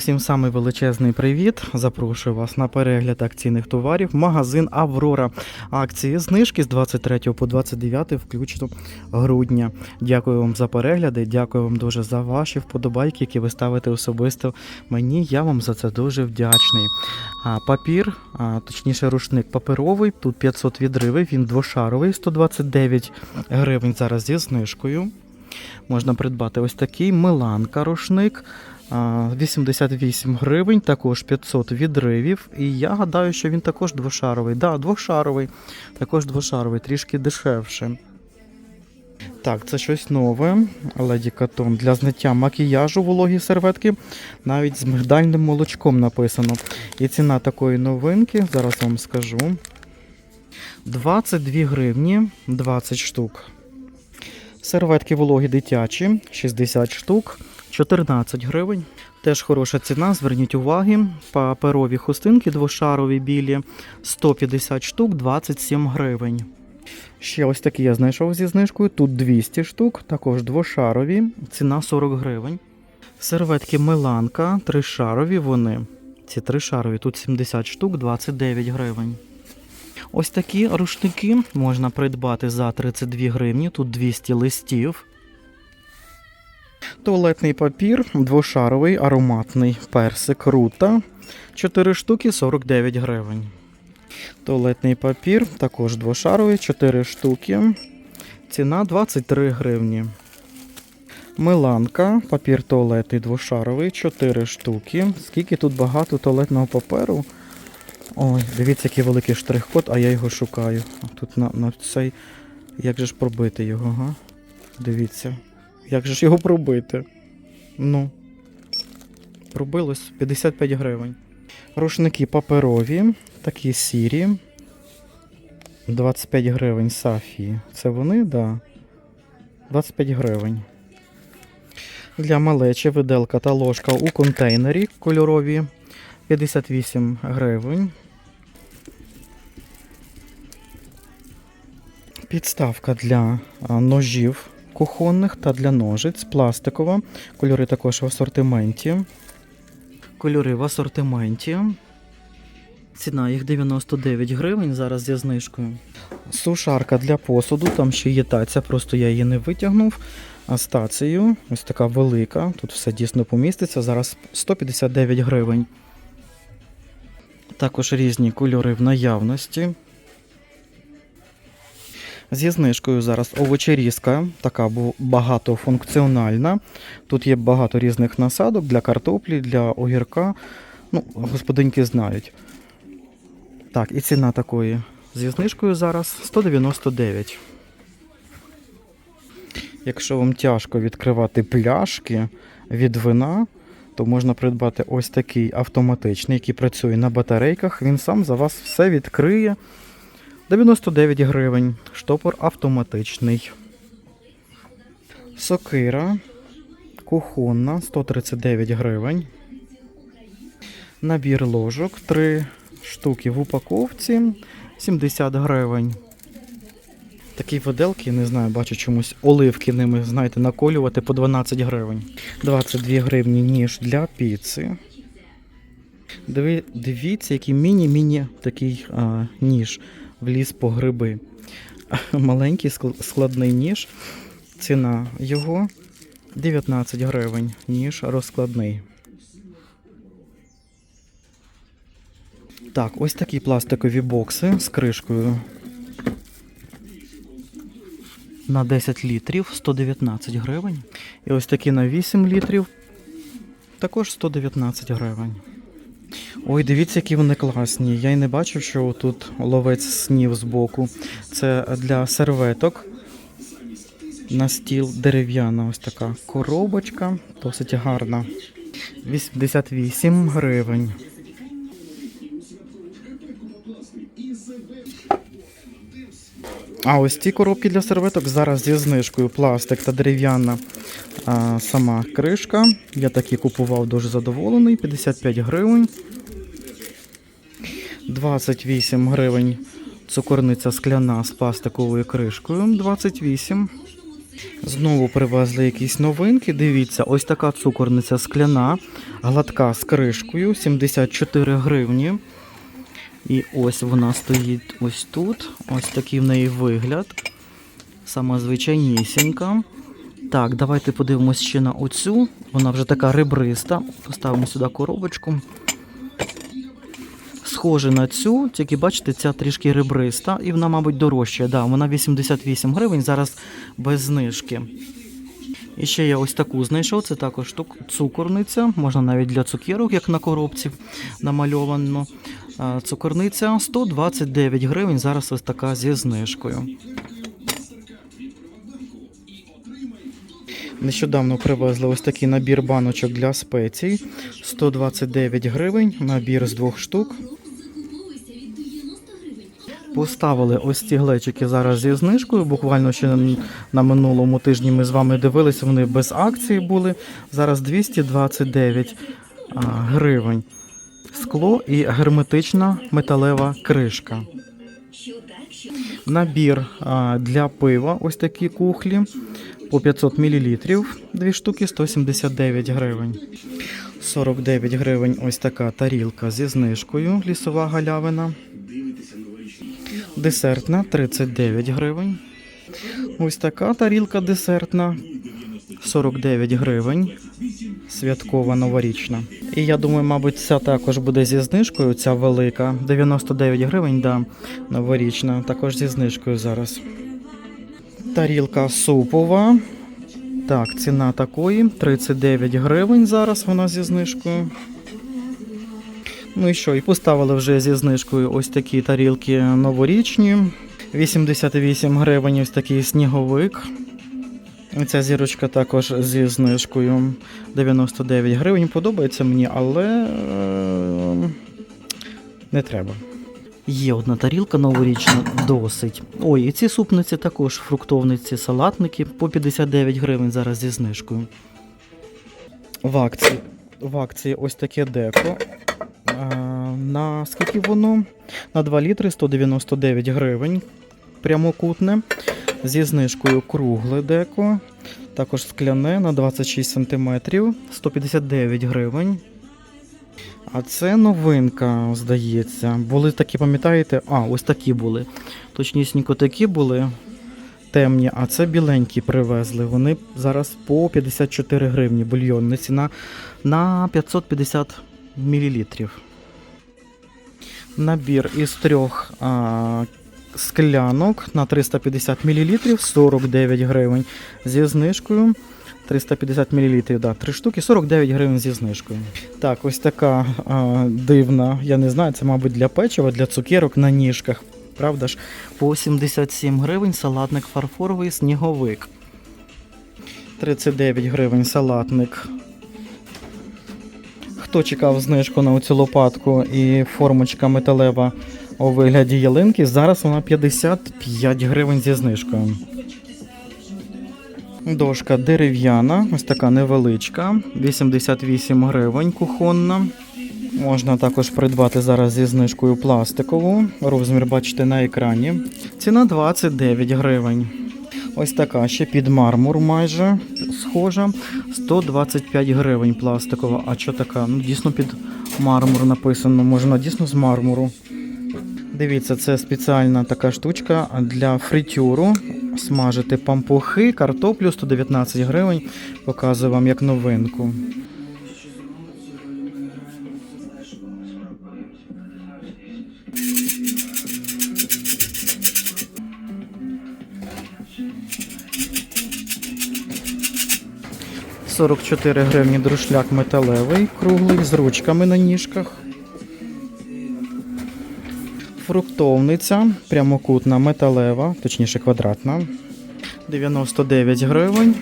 Усім самий величезний привіт. Запрошую вас на перегляд акційних товарів. Магазин Аврора. Акції знижки з 23 по 29 включно грудня. Дякую вам за перегляди. Дякую вам дуже за ваші вподобайки, які ви ставите особисто мені. Я вам за це дуже вдячний. Папір, точніше, рушник паперовий. Тут 500 відривів. Він двошаровий, 129 гривень зараз зі знижкою. Можна придбати ось такий Миланка рушник. А, 88 гривень, також 500 відривів. І я гадаю, що він також двошаровий. Да, двошаровий, також двошаровий, трішки дешевше. Так, це щось нове. Леді Катон для зняття макіяжу вологі серветки. Навіть з мигдальним молочком написано. І ціна такої новинки, зараз вам скажу. 22 гривні 20 штук. Серветки вологі дитячі 60 штук, 14 гривень. Теж хороша ціна, зверніть уваги. Паперові хустинки двошарові білі 150 штук, 27 гривень. Ще ось такі я знайшов зі знижкою. Тут 200 штук, також двошарові, ціна 40 гривень. Серветки Миланка, тришарові вони. Ці тришарові, тут 70 штук, 29 гривень. Ось такі рушники можна придбати за 32 гривні, тут 200 листів. Туалетний папір двошаровий, ароматний персик рута. 4 штуки 49 гривень. Туалетний папір також двошаровий, 4 штуки. Ціна 23 гривні. Миланка, папір туалетний двошаровий, 4 штуки. Скільки тут багато туалетного паперу. Ой, дивіться, який великий штрих-код, а я його шукаю. Тут на, на цей. Як же ж пробити його, га? Дивіться. Як же ж його пробити? Ну. Пробилось 55 гривень. Рушники паперові, такі сірі. 25 гривень Сафії. Це вони, так. Да. 25 гривень. Для малечі виделка та ложка у контейнері кольорові 58 гривень. Підставка для ножів кухонних та для ножиць пластикова. Кольори також в асортименті. Кольори в асортименті. Ціна їх 99 гривень зараз зі знижкою. Сушарка для посуду, там ще є таця, просто я її не витягнув. А з тацею, ось така велика, тут все дійсно поміститься. Зараз 159 гривень. Також різні кольори в наявності. Зі знижкою зараз овочерізка, така багатофункціональна. Тут є багато різних насадок для картоплі, для огірка. Ну, господиньки знають. Так, і ціна такої зі знижкою зараз 199. Якщо вам тяжко відкривати пляшки від вина, то можна придбати ось такий автоматичний, який працює на батарейках. Він сам за вас все відкриє. 99 гривень. Штопор автоматичний. Сокира кухонна 139 гривень. Набір ложок 3 штуки в упаковці 70 гривень. Такі виделки, не знаю, бачу чомусь оливки ними, знаєте, наколювати по 12 гривень. 22 гривні ніж для піци. Диви, дивіться, який міні-міні такий а, ніж вліз по гриби. Маленький складний ніж. Ціна його 19 гривень, ніж розкладний. Так, ось такі пластикові бокси з кришкою. На 10 літрів 119 гривень. І ось такі на 8 літрів також 119 гривень. Ой, дивіться, які вони класні. Я й не бачив, що тут ловець снів збоку. Це для серветок. На стіл дерев'яна ось така коробочка, досить гарна. 88 гривень. А ось ці коробки для серветок зараз зі знижкою пластик та дерев'яна сама кришка. Я такі купував дуже задоволений. 55 гривень. 28 гривень цукорниця скляна з пластиковою кришкою. 28. Знову привезли якісь новинки. Дивіться, ось така цукорниця скляна, гладка з кришкою, 74 гривні. І ось вона стоїть ось тут. Ось такий в неї вигляд. Сама звичайнісінька. Так, давайте подивимось ще на оцю. Вона вже така ребриста. Поставимо сюди коробочку. Схоже на цю, тільки бачите, ця трішки ребриста, і вона, мабуть, дорожча. Да, вона 88 гривень, зараз без знижки. І ще я ось таку знайшов. Це також цукорниця, можна навіть для цукерок, як на коробці намальовано. Цукорниця 129 гривень, зараз ось така зі знижкою. Нещодавно привезли ось такий набір баночок для спецій. 129 гривень, набір з двох штук. Поставили ось ці глечики зараз зі знижкою. Буквально ще на минулому тижні ми з вами дивилися, вони без акції були. Зараз 229 гривень. Скло і герметична металева кришка. Набір для пива, ось такі кухлі по 500 мл, дві штуки 179 гривень. 49 гривень ось така тарілка зі знижкою, лісова галявина. Десертна 39 гривень. Ось така тарілка десертна 49 гривень. Святкова новорічна. І я думаю, мабуть, ця також буде зі знижкою. Ця велика. 99 гривень, да, новорічна. Також зі знижкою зараз. Тарілка супова. Так, ціна такої 39 гривень зараз вона зі знижкою. Ну і що, і поставили вже зі знижкою ось такі тарілки новорічні. 88 гривень ось такий сніговик. Ця зірочка також зі знижкою 99 гривень. Подобається мені, але е, не треба. Є одна тарілка новорічна, досить. Ой, і ці супниці також фруктовниці, салатники по 59 гривень зараз зі знижкою. В акції, в акції ось таке деко. А, на скільки воно? На 2 літри 199 гривень. Прямокутне. Зі знижкою кругле деко. Також скляне на 26 см. 159 гривень. А це новинка, здається. Були такі, пам'ятаєте? А, ось такі були. Точнісінько такі були темні, а це біленькі привезли. Вони зараз по 54 гривні бульйонна ціна на 550 мл. Набір із трьох а, склянок на 350 мл 49 гривень зі знижкою. 350 мл, да, 3 штуки, 49 гривень зі знижкою. Так, ось така а, дивна, я не знаю, це, мабуть, для печива, для цукерок на ніжках. Правда ж? По 77 гривень салатник фарфоровий сніговик. 39 гривень салатник. Хто чекав знижку на оцю лопатку і формочка металева у вигляді ялинки, зараз вона 55 гривень зі знижкою. Дошка дерев'яна, ось така невеличка, 88 гривень кухонна. Можна також придбати зараз зі знижкою пластикову. Розмір бачите на екрані. Ціна 29 гривень. Ось така ще під мармур майже схожа. 125 гривень пластикова. А що така? Ну, дійсно під мармур написано. Можна дійсно з мармуру. Дивіться, це спеціальна така штучка для фритюру. Смажити пампухи, картоплю 119 гривень. Показую вам як новинку. Сорок чотири гривні друшляк металевий, круглий, з ручками на ніжках. Фруктовниця, прямокутна, металева, точніше квадратна. 99 гривень.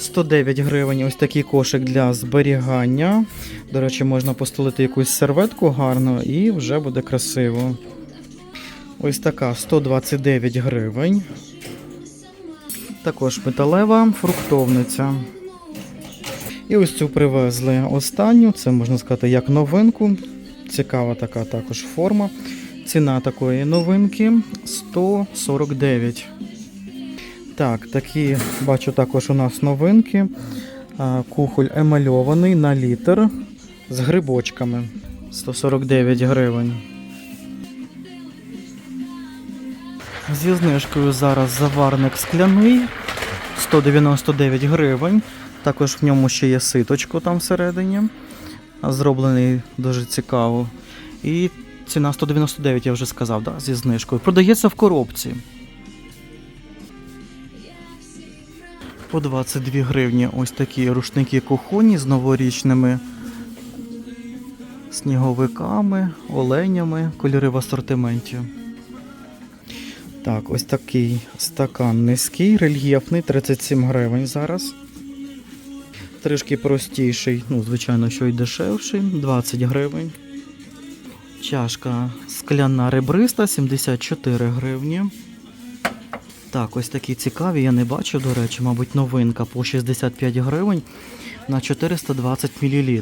109 гривень ось такий кошик для зберігання. До речі, можна постелити якусь серветку гарно і вже буде красиво. Ось така 129 гривень. Також металева фруктовниця. І ось цю привезли останню. Це можна сказати як новинку. Цікава така також форма. Ціна такої новинки 149. Так, такі бачу також у нас новинки. Кухоль емальований на літр з грибочками. 149 гривень. Зі знижкою зараз заварник скляний 199 гривень. Також в ньому ще є ситочко там всередині. Зроблений дуже цікаво. І ціна 199, я вже сказав, да, зі знижкою. Продається в коробці. По 22 гривні ось такі рушники кухонні з новорічними сніговиками, оленями, кольори в асортименті. Так, ось такий стакан низький, рельєфний, 37 гривень зараз. Трішки простіший, ну, звичайно, що й дешевший, 20 гривень. Чашка скляна ребриста, 74 гривні. Так, ось такі цікаві, я не бачу, до речі, мабуть, новинка по 65 гривень на 420 мл.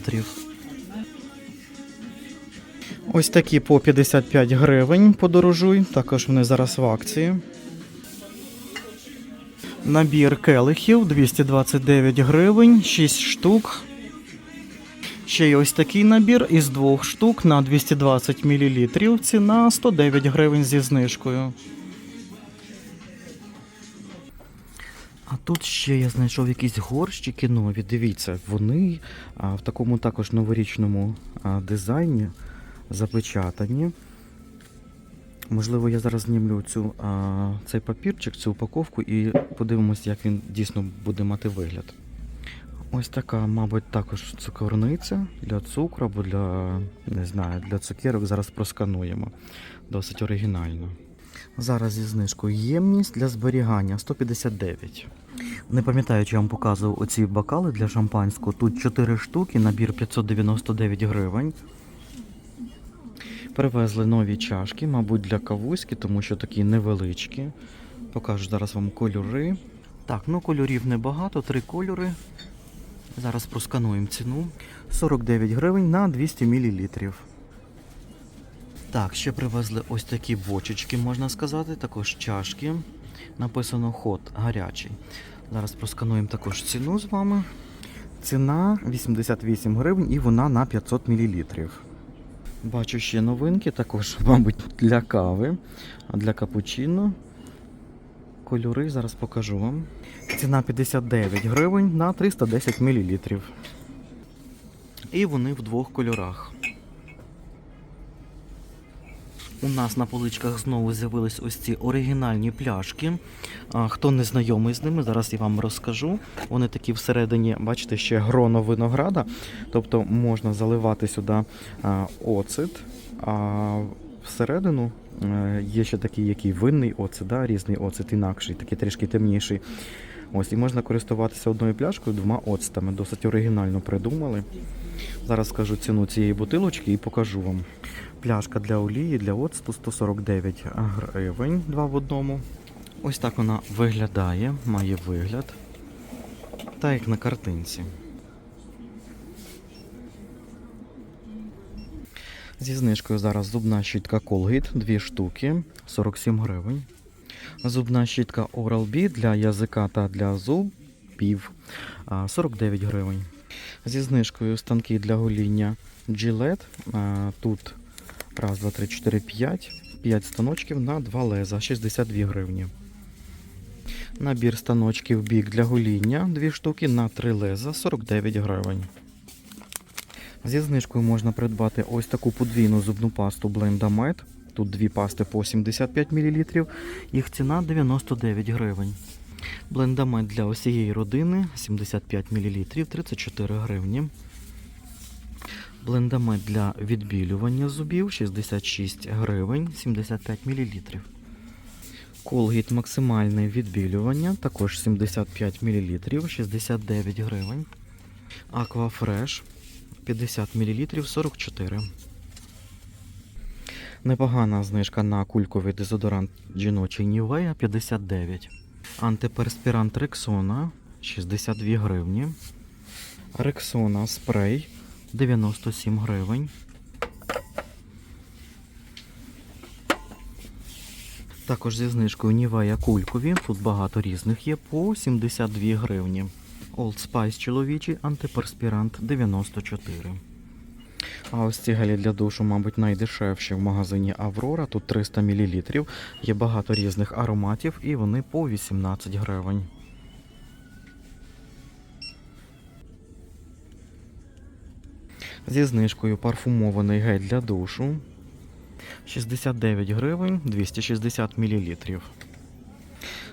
Ось такі по 55 гривень подорожуй, також вони зараз в акції. Набір келихів 229 гривень, 6 штук. Ще є ось такий набір із двох штук на 220 мл. Ціна 109 гривень зі знижкою. А тут ще я знайшов якісь горщики нові. Дивіться, вони в такому також новорічному дизайні запечатані. Можливо, я зараз знімлю цю, а, цей папірчик, цю упаковку і подивимось, як він дійсно буде мати вигляд. Ось така, мабуть, також цукорниця для цукру або для, не знаю, для цукерок. Зараз проскануємо. Досить оригінально. Зараз зі знижкою ємність для зберігання 159. Не пам'ятаю, чи я вам показував оці бокали для шампанського. Тут 4 штуки, набір 599 гривень. Привезли нові чашки, мабуть, для кавуськи, тому що такі невеличкі. Покажу зараз вам кольори. Так, ну кольорів небагато, три кольори. Зараз проскануємо ціну. 49 гривень на 200 мл. Так, ще привезли ось такі бочечки, можна сказати, також чашки. Написано ход гарячий. Зараз проскануємо також ціну з вами. Ціна 88 гривень і вона на 500 мл. Бачу ще новинки, також, мабуть, для кави, а для капучино. Кольори зараз покажу вам. Ціна 59 гривень на 310 мл. І вони в двох кольорах. У нас на поличках знову з'явились ось ці оригінальні пляшки. Хто не знайомий з ними, зараз я вам розкажу. Вони такі всередині, бачите, ще гроно винограда. Тобто можна заливати сюди оцет, а всередину е, є ще такий, який винний оцет, да, різний оцет, інакший, такий трішки темніший. Ось, і можна користуватися одною пляшкою, двома оцтами. Досить оригінально придумали. Зараз скажу ціну цієї бутилочки і покажу вам. Пляшка для олії, для оцту 149 гривень, два в одному. Ось так вона виглядає, має вигляд. Так як на картинці. Зі знижкою зараз зубна щітка Colgate, дві штуки, 47 гривень. Зубна щітка Oral-B для язика та для зубів а, 49 гривень. Зі знижкою станки для гоління Gillette. Тут раз, два, три, чотири, п'ять. 5 станочків на 2 леза, 62 гривні. Набір станочків бік для гоління, 2 штуки на 3 леза, 49 гривень. Зі знижкою можна придбати ось таку подвійну зубну пасту Blendamed. Тут дві пасти по 75 мл. Їх ціна 99 гривень. Блендамет для усієї родини 75 мл 34 гривні. Блендамет для відбілювання зубів 66 гривень 75 мл. Колгейт максимальне відбілювання також 75 мл 69 гривень. Аквафреш 50 мл 44. Непогана знижка на кульковий дезодорант жіночий Nivea 59. Антиперспірант Рексона 62 гривні. Рексона спрей 97 гривень. Також зі знижкою Нівея кулькові. Тут багато різних є по 72 гривні. Old Spice чоловічий антиперспірант 94. А ось ці гелі для душу, мабуть, найдешевші в магазині Аврора. Тут 300 мл. Є багато різних ароматів і вони по 18 гривень. Зі знижкою парфумований гель для душу 69 гривень 260 мл.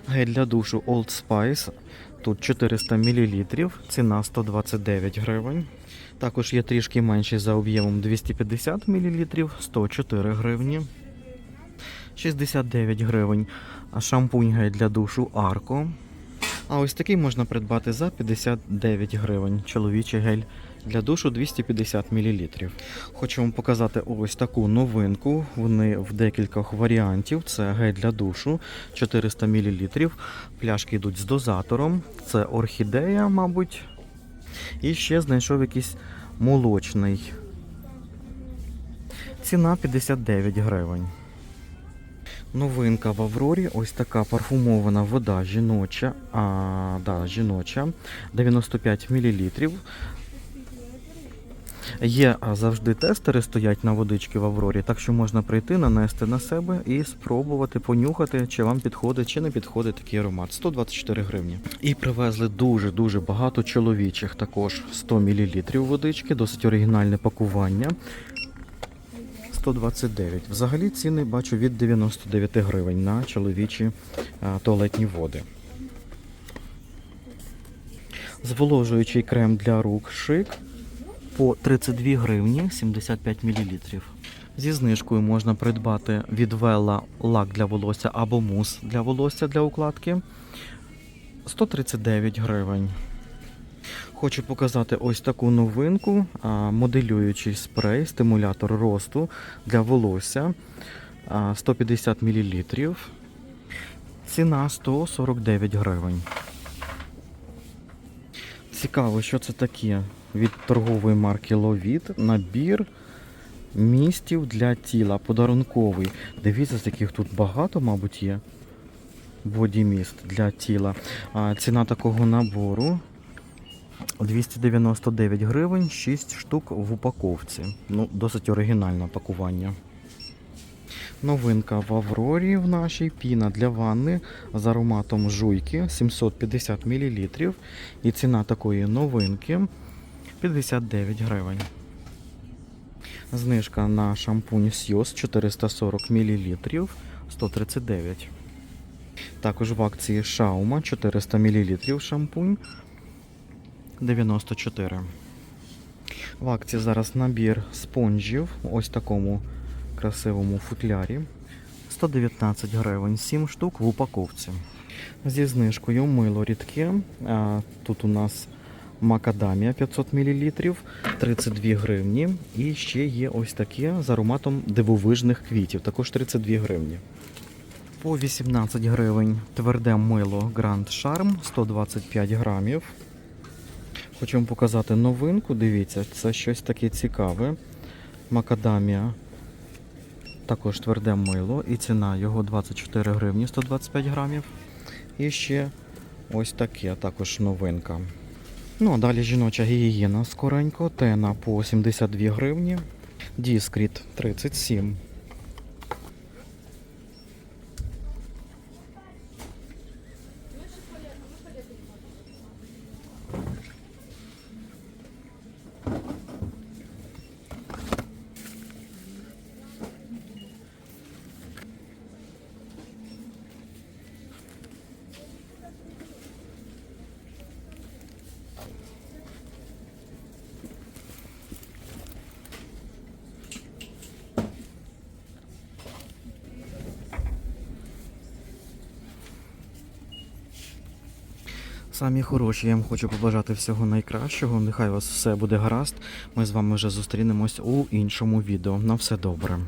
Гель для душу Old Spice. Тут 400 мл, ціна 129 гривень. Також є трішки менший за об'ємом 250 мл, 104 гривні. 69 гривень. Шампунь гель для душу Арко. А ось такий можна придбати за 59 гривень. Чоловічий гель для душу 250 мл. Хочу вам показати ось таку новинку. Вони в декількох варіантів. Це гель для душу 400 мл. Пляшки йдуть з дозатором. Це орхідея, мабуть. І ще знайшов якийсь молочний. Ціна 59 гривень. Новинка в Аврорі, ось така парфумована вода жіноча, а, да, жіноча 95 мл. Є завжди тестери стоять на водички в Аврорі, так що можна прийти, нанести на себе і спробувати понюхати, чи вам підходить, чи не підходить такий аромат. 124 гривні. І привезли дуже-дуже багато чоловічих, також 100 мл водички, досить оригінальне пакування. 129. Взагалі ціни бачу від 99 гривень на чоловічі туалетні води. Зволожуючий крем для рук шик по 32 гривні 75 мл. Зі знижкою можна придбати від Вела лак для волосся або мус для волосся для укладки 139 гривень. Хочу показати ось таку новинку: моделюючий спрей, стимулятор росту для волосся 150 мл. Ціна 149 гривень. Цікаво, що це таке від торгової марки Ловіт. Набір містів для тіла, подарунковий. Дивіться, з яких тут багато, мабуть, є. Бодіміст для тіла. Ціна такого набору 299 гривень, 6 штук в упаковці. Ну, досить оригінальне пакування. Новинка в Аврорі в нашій піна для ванни з ароматом жуйки 750 мл. І ціна такої новинки 59 гривень. Знижка на шампунь Сйоз 440 мл 139. Також в акції Шаума 400 мл шампунь 94. В акції зараз набір спонжів, ось такому красивому футлярі. 119 гривень, 7 штук в упаковці. Зі знижкою мило рідке. Тут у нас макадамія 500 мл, 32 гривні. І ще є ось таке з ароматом дивовижних квітів, також 32 гривні. По 18 гривень тверде мило Grand Charm 125 грамів. Хочу вам показати новинку. Дивіться, це щось таке цікаве. Макадамія. Також тверде мило. І ціна його 24 гривні 125 грамів. І ще ось таке, також новинка. Ну, а далі жіноча гігієна скоренько. Тена по 72 гривні. Діскріт 37. Самі хороші, я вам хочу побажати всього найкращого. Нехай у вас все буде гаразд. Ми з вами вже зустрінемось у іншому відео. На все добре.